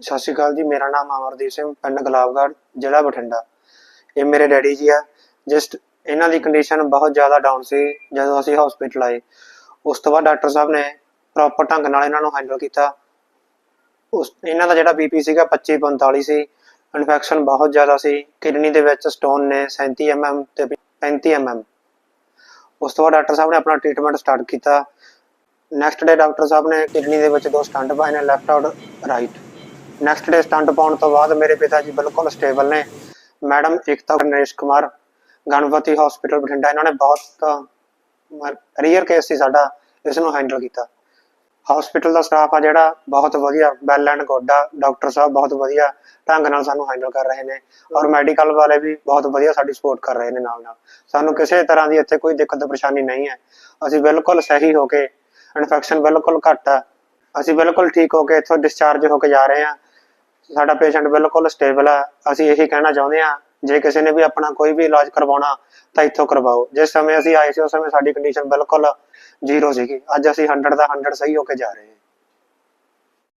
ਸਤਿ ਸ਼੍ਰੀ ਅਕਾਲ ਜੀ, ਮੇਰਾ ਨਾਮ ਅਮਰਦੀਪ ਸਿੰਘ, ਪਿੰਡ ਗੁਲਾਬਗੜ੍ਹ, ਜ਼ਿਲ੍ਹਾ ਬਠਿੰਡਾ। ਇਹ ਮੇਰੇ ਡੈਡੀ ਜੀ ਆ। ਜਸਟ ਇਹਨਾਂ ਦੀ ਕੰਡੀਸ਼ਨ ਬਹੁਤ ਜ਼ਿਆਦਾ ਡਾਊਨ ਸੀ, ਜਦੋਂ ਅਸੀਂ ਹਸਪੀਟਲ ਆਏ। ਉਸ ਤੋਂ ਬਾਅਦ ਡਾਕਟਰ ਸਾਹਿਬ ਨੇ ਪ੍ਰੋਪਰ ਢੰਗ ਨਾਲ ਇਹਨਾਂ ਨੂੰ ਹੈਂਡਲ ਕੀਤਾ। ਉਸ, ਇਹਨਾਂ ਦਾ ਜਿਹੜਾ ਬੀਪੀ ਸੀਗਾ 25 45 ਸੀ। ਇਨਫੈਕਸ਼ਨ ਬਹੁਤ ਜ਼ਿਆਦਾ ਸੀ। ਕਿਡਨੀ ਦੇ ਵਿੱਚ ਸਟੋਨ ਨੇ 37 mm ਤੇ 35 mm ਉਸ ਤੋਂ ਬਾਅਦ ਡਾਕਟਰ ਸਾਹਿਬ ਨੇ ਆਪਣਾ ਟ੍ਰੀਟਮੈਂਟ ਸਟਾਰਟ ਕੀਤਾ। ਨੈਕਸਟ ਡੇ ਡਾਕਟਰ ਸਾਹਿਬ ਨੇ ਕਿਡਨੀ ਦੇ ਵਿੱਚ ਦੋ ਸਟੰਟ ਪਾਏ ਨੇ left out right next day stent ਪਾਉਣ ਤੋਂ ਬਾਅਦ ਮੇਰੇ ਪਿਤਾ ਜੀ ਬਿਲਕੁਲ ਸਟੇਬਲ ਨੇ। ਮੈਡਮ ਏਕਤਾ, ਨਰੇਸ਼ ਕੁਮਾਰ, ਗਣਪਤੀ ਹਸਪੀਟਲ ਬਠਿੰਡਾ, ਇਹਨਾਂ ਨੇ ਬਹੁਤ ਰੀਅਰ ਕੇਸ ਸੀ ਸਾਡਾ ਇਸ ਨੂੰ ਹੈਂਡਲ ਕੀਤਾ। ਹਸਪੀਟਲ ਦਾ ਸਟਾਫ ਆ ਜਿਹੜਾ, ਬਹੁਤ ਵਧੀਆ ਵੈਲ ਐਂਡ ਗੁੱਡ ਆ ਡਾਕਟਰ ਸਾਹਿਬ ਬਹੁਤ ਵਧੀਆ ਢੰਗ ਨਾਲ ਸਾਨੂੰ ਹੈਂਡਲ ਕਰ ਰਹੇ ਨੇ ਔਰ ਮੈਡੀਕਲ ਵਾਲੇ ਵੀ ਬਹੁਤ ਵਧੀਆ ਸਾਡੀ ਸਪੋਰਟ ਕਰ ਰਹੇ ਨੇ ਨਾਲ ਨਾਲ। ਸਾਨੂੰ ਕਿਸੇ ਤਰ੍ਹਾਂ ਦੀ ਇੱਥੇ ਕੋਈ ਦਿੱਕਤ ਪਰੇਸ਼ਾਨੀ ਨਹੀਂ ਹੈ। ਅਸੀਂ ਬਿਲਕੁਲ ਸਹੀ ਹੋ ਕੇ ਇਨਫੈਕਸ਼ਨ ਬਿਲਕੁਲ ਘੱਟ ਆ। ਅਸੀਂ ਬਿਲਕੁਲ ਠੀਕ ਹੋ ਕੇ ਇੱਥੋਂ ਡਿਸਚਾਰਜ ਹੋ ਕੇ ਜਾ ਰਹੇ ਹਾਂ। ਸਾਡਾ ਪੇਸ਼ੈਂਟ ਬਿਲਕੁਲ ਸਟੇਬਲ ਆ। ਅਸੀਂ ਇਹੀ ਕਹਿਣਾ ਚਾਹੁੰਦੇ ਹਾਂ ਜੇ ਕਿਸੇ ਨੇ ਵੀ ਆਪਣਾ ਕੋਈ ਵੀ ਇਲਾਜ ਕਰਵਾਉਣਾ, ਤਾਂ ਇੱਥੋਂ ਕਰਵਾਓ। ਜਿਸ ਸਮੇਂ ਅਸੀਂ ਆਏ ਸੀ, ਉਸ ਸਮੇਂ ਸਾਡੀ ਕੰਡੀਸ਼ਨ ਬਿਲਕੁਲ ਜ਼ੀਰੋ ਸੀਗੀ। ਅੱਜ ਅਸੀਂ 100 ਦਾ 100 ਸਹੀ ਹੋ ਕੇ ਜਾ ਰਹੇ ਹਾਂ।